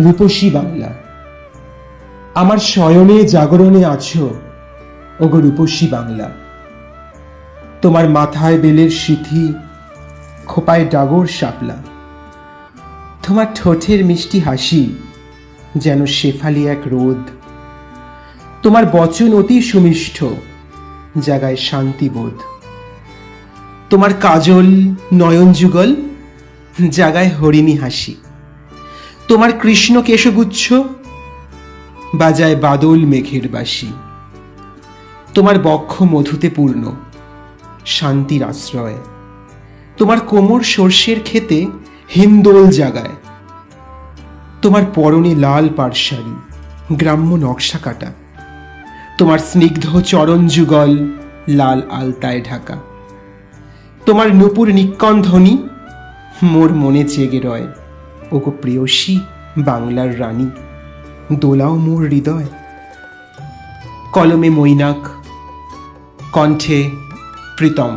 রূপসী বাংলা। আমার শয়নে জাগরণে আছো, ওগো রূপসী বাংলা। তোমার মাথায় বেলের সিথি, খোপায় ডাগর শাপলা। তোমার ঠোঁটের মিষ্টি হাসি, যেন শেফালি এক রোদ। তোমার বচন অতি সুমিষ্ঠ জাগায় শান্তিবোধ তোমার কাজল নয়ন যুগল জাগায় হরিণী হাসি। তোমার কৃষ্ণ কেশগুচ্ছ বাজায় বাদল মেঘের বাসি। তোমার বক্ষ মধুতে পূর্ণ, শান্তির আশ্রয়। তোমার কোমর সর্ষের খেতে হিন্দোল জাগায়। তোমার পরনে লাল পাড়শাড়ি গ্রাম্য নকশা কাটা। তোমার স্নিগ্ধ চরণ যুগল, লাল আলতায় ঢাকা। তোমার নুপুর নিক্কণ ধ্বনি, মোর মনে জেগে রয়। ওগো প্রেয়সী বাংলার রানী দোলাও মোর হৃদয়। কলমে মৈনাক কণ্ঠে প্রীতম।